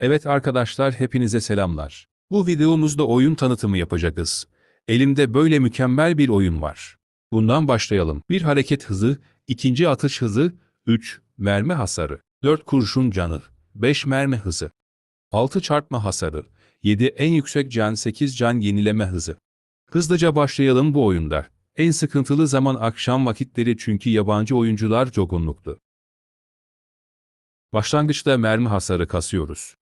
Evet arkadaşlar hepinize selamlar. Bu videomuzda oyun tanıtımı yapacağız. Elimde böyle mükemmel bir oyun var. Bundan başlayalım. 1 hareket hızı, 2. atış hızı, 3 mermi hasarı, 4 kurşun canı, 5 mermi hızı, 6 çarpma hasarı, 7 en yüksek can 8 can yenileme hızı. Hızlıca başlayalım bu oyunda. En sıkıntılı zaman akşam vakitleri çünkü yabancı oyuncular çoğunluktu. Başlangıçta mermi hasarı kasıyoruz.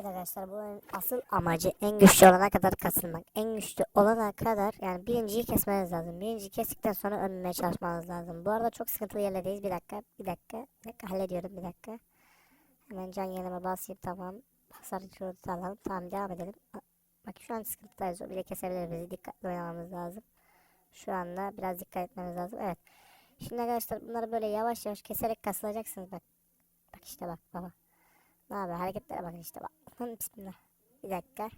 Evet arkadaşlar bu oyunun asıl amacı en güçlü olana kadar kasılmak. En güçlü olana kadar yani birinciyi kesmeniz lazım. Birinciyi kestikten sonra ölmemeye çalışmanız lazım. Bu arada çok sıkıntılı yerlerdeyiz. Bir dakika, bir dakika, bir dakika hallediyorum bir dakika. Hemen can yanıma basayım tamam. Hasar şurada alalım. Tamam devam edelim. Bak şu an sıkıntıdayız. O bile kesebilir bizi. Dikkatli oynamamız lazım. Şu anda biraz dikkat etmemiz lazım. Evet. Şimdi arkadaşlar bunları böyle yavaş yavaş keserek kasılacaksınız. Bak. Bak işte bak baba. Ne yapıyor? Hareketlere bakın işte bak. Bismillah. Bir dakika.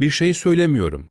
Bir şey söylemiyorum.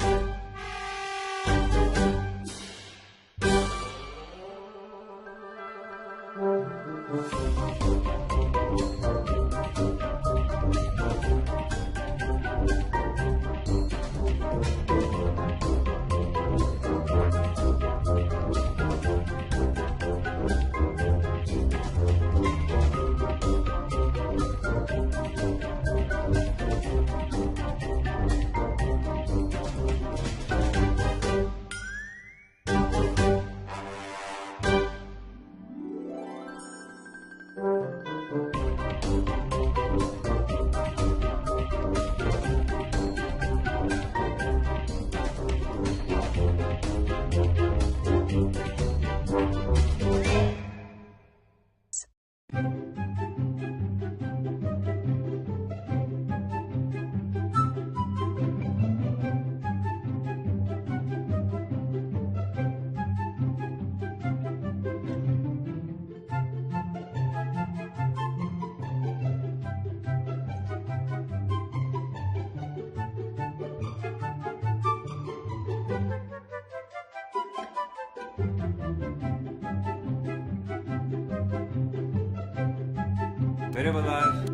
Merhabalar.